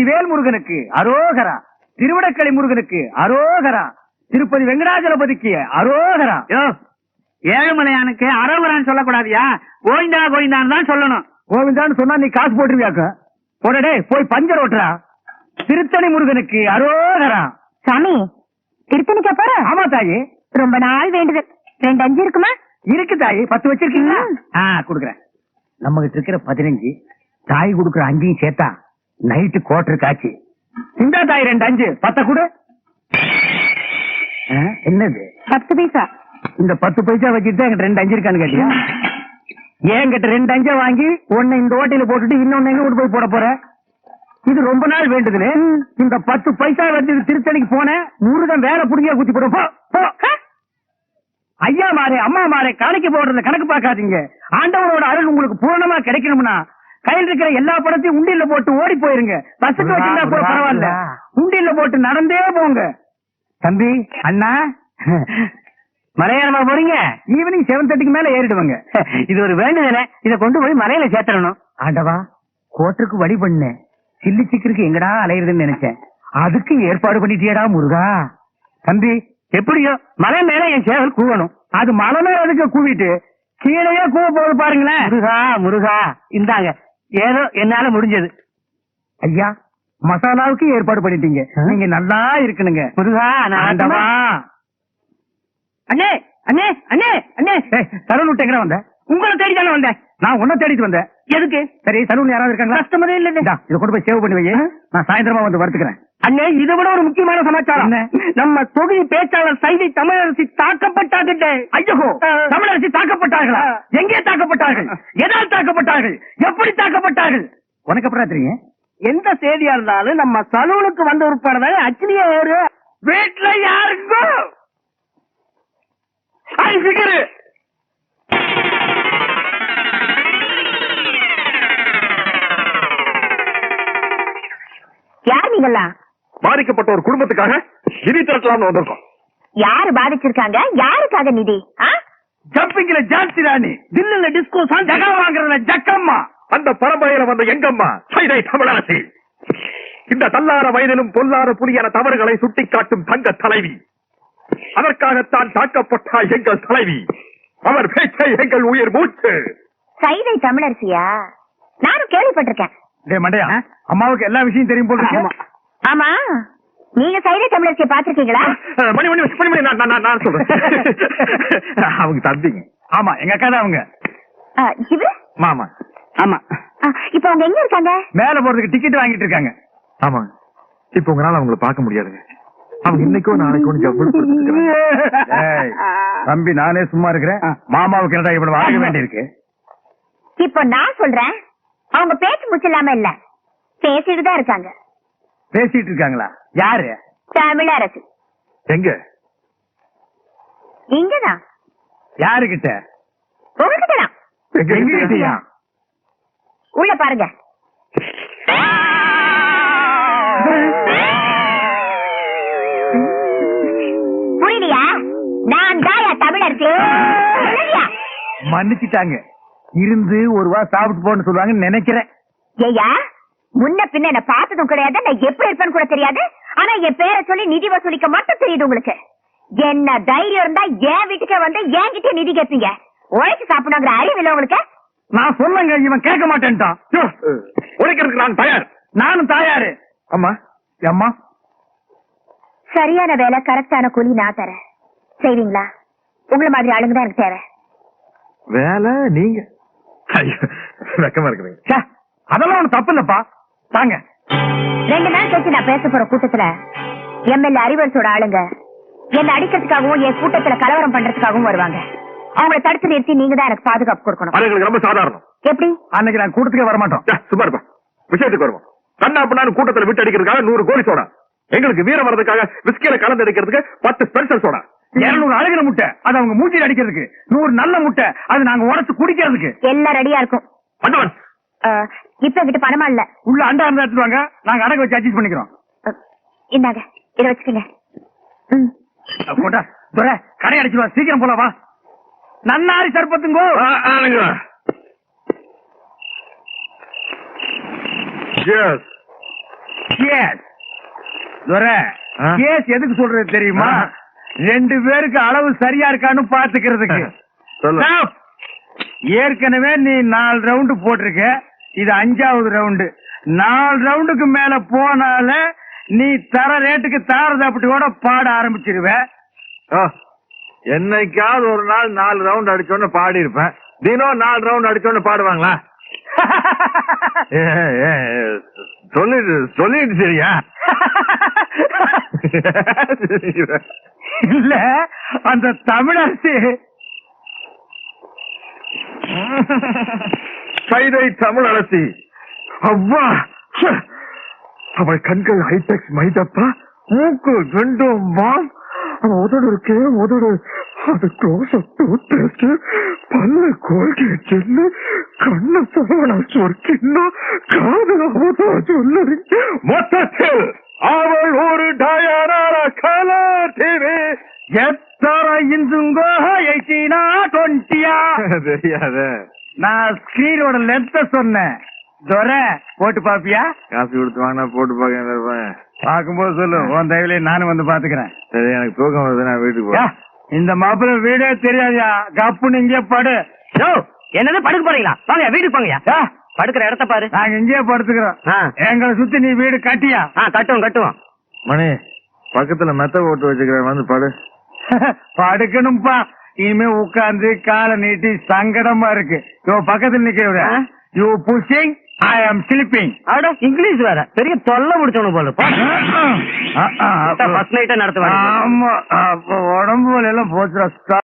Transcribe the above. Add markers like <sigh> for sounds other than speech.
வெற்றிவேல் முருகனுக்கு அரோகரா. திருவிடக்கலை முருகனுக்கு அரோகரா. திருப்பதி வெங்கடாஜலபதிக்கு அரோகரா. ஏழுமலையானுக்கு அரோகரான்னு சொல்லக்கூடாதியா? கோவிந்தா கோவிந்தான்னு தான் சொல்லணும். கோவிந்தான்னு சொன்னா நீ காசு போட்டுருவியாக்க? போடடே போய் பஞ்சர் ஓட்டுறா. திருத்தணி முருகனுக்கு அரோகரா. சாமி திருத்தணிக்கா போற? ஆமா தாயி. ரொம்ப நாள் வேண்டுதல் ரெண்டு அஞ்சு இருக்குமா? இருக்கு தாயி. பத்து வச்சிருக்கீங்களா. ஆ குடுக்குறேன். நம்ம கிட்ட இருக்கிற பதினஞ்சு தாய் குடுக்குற அஞ்சையும் சேர்த்தா நைட்டு கோட்டர் காட்சி. இந்த தாய் ரெண்டு அஞ்சு. பத்த கொடு. என்னது? பத்து பைசா. இந்த பத்து பைசா வச்சுட்டு என்கிட்ட ரெண்டு அஞ்சு இருக்கான்னு கேட்டியா? என்கிட்ட ரெண்டு அஞ்சா வாங்கி ஒன்னு இந்த ஓட்டையில போட்டுட்டு இன்னொன்னு எங்க போய் போட போற? இது ரொம்ப நாள் வேண்டுதுன்னு இந்த பத்து பைசா வச்சு திருத்தணிக்கு போனேன் முருகன் வேற புடிங்க குத்தி போடும் போ, போ. ஐயா மாறே அம்மா மாறே கணக்கு போடுறத கணக்கு பார்க்காதீங்க. ஆண்டவரோட அருள் உங்களுக்கு பூரணமா கிடைக்கணும்னா கையில் இருக்கிற எல்லா படத்தையும் உண்டியல்ல போட்டு ஓடி போயிருங்க. பஸ்ஸுக்கு வச்சிருந்தா கூட பரவாயில்ல. உண்டியல்ல போட்டு நடந்தே போங்க. தம்பி அண்ணா. மலையாளமா போறீங்க? ஈவினிங் செவன் தேர்ட்டிக்கு மேல ஏறிடுவாங்க. இது ஒரு வேண்டுதல. இத கொண்டு போய் மலையில சேர்த்தரணும் ஆண்டவா கோட்டருக்கு வழி பண்ணேன் சில்லி சிக்கருக்கு எங்கடா அலையுதுன்னு நினைச்சேன். அதுக்கு ஏற்பாடு பண்ணிட்டியடா முருகா. தம்பி எப்படியோ மலை மேல என் சேவல் கூவணும். அது மலை மேல அதுக்கு கூவிட்டு? கீழேயே கூவ போகுது பாருங்களேன். முருகா முருகா. இந்தாங்க. ஏதோ என்னால முடிஞ்சது. ஐயா மசாலாவுக்கு ஏற்பாடு பண்ணிட்டீங்க. நீங்க நல்லா இருக்கணுங்க. முருகா நான் ஆண்டவா. அண்ணே அண்ணே அண்ணே அண்ணே. விட்டு எங்க வந்த? உங்களை தேடி தானே வந்தேன். நான் உன்ன தேடிட்டு வந்தேன். எதுக்கு? சரி சலூன் யாராவது இருக்காங்களா? கஸ்டமரே இல்ல இதை கொண்டு போய் சேவ் பண்ணி வை. நான் சாயந்தரமா வந்து வறுத்துக்கிறேன் அண்ணே இதை விட ஒரு முக்கியமான சமாச்சாரம்? நம்ம தொகுதி பேச்சாளர் சைதை தமிழரசி தாக்கப்பட்டாகிட்ட ஐயோ! தமிழரசி தாக்கப்பட்டார்களா? எங்கே தாக்கப்பட்டார்கள்? எதால் தாக்கப்பட்டார்கள்? எப்படி தாக்கப்பட்டார்கள்? உனக்கு அப்புறம் தெரியும்? எந்த செய்தியா இருந்தாலும் நம்ம சலூனுக்கு வந்த உட்பட அச்சிலியே ஏறு வீட்டுல யாருக்கும் யார் நீங்கெல்லாம் பாதிக்கப்பட்ட ஒரு குடும்பத்துக்காக நிதி திரட்டலாம்னு வந்திருக்கோம். யாரு பாதிச்சிருக்காங்க? யாருக்காக நிதி? ஜம்பிங்ல ஜான்சி ராணி தில்லுல டிஸ்கோ ஜகா வாங்குறதுல ஜக்கம்மா. அந்த பரம்பரையில வந்த எங்கம்மா சைதை தமிழரசி. இந்த தள்ளார வயதிலும் பொல்லாத புலியான தவறுகளை சுட்டிக்காட்டும் தங்க தலைவி. அதற்காகத்தான் தாக்கப்பட்டார் எங்கள் தலைவி. அவர் பேச்சை எங்கள் உயிர் மூச்சு. சைதை தமிழரசியா? நானும் கேள்விப்பட்டிருக்கேன். அம்மாவுக்கு எல்லா விஷயம் தெரியும் போல. ஆமா. நீங்க சைதை தமிழரசியை பாத்திருக்கீங்களா மணி மணி நான் நான் சொல்றேன். <laughs> அவங்க தம்பிங்க. ஆமா எங்க அக்கா தான் அவங்க. இது மாமா. ஆமா. இப்ப அவங்க எங்க இருக்காங்க? மேல போறதுக்கு டிக்கெட் வாங்கிட்டு இருக்காங்க. ஆமா. இப்ப உங்களால அவங்கள பார்க்க முடியாதுங்க. அவங்க இன்னைக்கோ நாளைக்கோ <laughs> தம்பி நானே சும்மா இருக்கிறேன். மாமாவுக்கு என்னடா இவ்வளவு வாங்க வேண்டியிருக்கு? இப்ப நான் சொல்றேன் அவங்க பேச்சு முச்சில்லாம இல்ல? பேசிட்டு தான் இருக்காங்க. பேசிட்டு இருக்காங்களா யாரு? தமிழரசி. எங்க? இங்கதான். யாருகிட்ட? உங்ககிட்டதான். எங்ககிட்டயா? உள்ள பாருங்க. புரியலையா நான் தாயா தமிழரசி? மன்னிச்சிட்டாங்க. இருந்து ஒரு வா சாப்பிட்டு போன்னு சொல்லுவாங்கன்னு நினைக்கிறேன். ஏய்யா முன்ன பின்ன என்ன பார்த்ததும் கிடையாது நான் எப்படி இருப்பேன்னு கூட தெரியாது. ஆனா என் பேரை சொல்லி நிதி வசூலிக்க மட்டும் தெரியுது உங்களுக்கு. என்ன தைரியம் இருந்தா என் வீட்டுக்கே வந்து என்கிட்ட நிதி கேட்பீங்க. உழைச்சு சாப்பிடுங்கிற அறிவு இல்ல உங்களுக்கு? நான் சொன்னங்க இவன் கேட்க மாட்டேன்ட்டான். உழைக்கிறதுக்கு நான் தயார். நானும் தாயாரு. அம்மா அம்மா சரியான வேலை கரெக்டான கூலி நான் தரேன். செய்வீங்களா? உங்களை மாதிரி ஆளுங்க தான் எனக்கு தேவை. வேலை நீங்க. ஐயோ, வெக்கமா இருக்குதுங்க. அதெல்லாம் ஒண்ணு தப்பு இல்லப்பா. தாங்க ரெண்டு நாள் கழிச்சு நான் பேச போற கூட்டத்துல எம்எல்ஏ அறிவரசோட ஆளுங்க என்ன அடிக்கிறதுக்காகவும் என் கூட்டத்துல கலவரம் பண்றதுக்காகவும் வருவாங்க. அவங்கள தடுத்து நிறுத்தி நீங்க தான் எனக்கு பாதுகாப்பு கொடுக்கணும். அது எங்களுக்கு ரொம்ப சாதாரணம். எப்படி? அன்னைக்கு நான் கூட்டத்துக்கே வர மாட்டோம் ச்சே, சும்மா இருப்பா. விஷயத்துக்கு வருவோம். கண்ணா பண்ணான்னு கூட்டத்துல விட்டு அடிக்கிறதுக்காக நூறு கோழி சோடா. எங்களுக்கு வீரம் வர்றதுக்காக விஸ்கில கலந்து அடிக்கிறதுக்கு பத்து ஸ்பெஷல் சோடா. இருநூறு அழகிற முட்டை அது அவங்க மூச்சில் அடிக்கிறதுக்கு. நூறு நல்ல முட்டை அது நாங்க உடச்சு குடிக்கிறதுக்கு. எல்லாம் ரெடியா இருக்கும். இப்ப என்கிட்ட பணமா இல்ல? உள்ள அண்டா இருந்தா எடுத்துட்டு வாங்க நாங்க அடகு வச்சு அட்ஜஸ்ட் பண்ணிக்கிறோம். இந்தாங்க. இத வச்சுக்கோங்க. ம். போட்டா துரை கடை அடிச்சுவா சீக்கிரம் போல வா. நன்னாரி சர்பத்துங்கோ. கேஸ் எதுக்கு சொல்றது தெரியுமா. ரெண்டு பேருக்கு அளவு சரியா இருக்கான்னு பாத்துக்கிறதுக்கு. ஏற்கனவே நீ நாலு ரவுண்டு போட்டிருக்க. இது அஞ்சாவது ரவுண்டு நாலு ரவுண்டுக்கு மேல போனால நீ தர ரேட்டுக்கு தாரத கூட பாட ஆரம்பிச்சிருவ. என்னைக்காவது ஒரு நாள் நாலு ரவுண்ட் அடிச்சோன்னு பாடி இருப்பேன் தினம் நாலு ரவுண்ட் அடிச்சோன்னு பாடுவாங்களா? <laughs> சொல்லிடு சொல்லிடு சரியா? <laughs> இல்ல அந்த தமிழரசி. <laughs> சைதை தமிழ் அரசி அவ்வா! அவள் கண்கள் ஹைடெக்ஸ் மைதப்பா மூக்கு ரெண்டும் வாம். அவன் உதடு இருக்கே உதடு. அது க்ளோஸ் அப் டூத் பேஸ்ட் பல்லு கோல்கேட் ஜெல்லு. கண்ணு சரவணா சொற்கின்னா காது அவதா சொல்லி மொத்தத்தில் அவள் ஒரு டயரான கலா டிவி எத்தர இந்துங்கோ எயிட்டினா டுவெண்ட்டியா? <laughs> தெரியாத. நான் ஸ்கிரீனோட லென்த்த சொன்னேன். துரை போட்டு பாப்பியா? காசு கொடுத்து வாங்கினா போட்டு பார்க்க பார்க்கும்போது சொல்லு உன் தயவுல நானும் வந்து பாத்துக்கிறேன். சரி எனக்கு தூக்கம் வருது நான் வீட்டுக்கு போறேன். இந்த மாப்பிள்ள வீடே தெரியாதியா? கப்புன்னு இங்கே படு. என்னது படுக்க போறீங்களா? வாங்க வீட்டுக்கு போங்கயா படுக்கிற இடத்த பாரு. நாங்க இங்கேயே படுத்துக்கிறோம். ஆ. எங்களை சுத்தி நீ வீடு கட்டியா? ஆ கட்டுவோம் கட்டுவோம். மணி பக்கத்துல மெத்த போட்டு வச்சுக்கிறேன் வந்து படு. <laughs> படுக்கணும்பா. இனிமே உட்கார்ந்து காலை நீட்டி சங்கடமா இருக்கு. யோ பக்கத்துல நிக்க ஆ? யூ புஷிங் ஐ ஆம் ஸ்லீப்பிங் அட இங்கிலீஷ் வேற. பெரிய தொல்லை முடிச்சவனு போல. ஃபர்ஸ்ட் நைட்டே நடத்துவாங்க ஆமா உடம்பு எல்லாம் போச்சுடா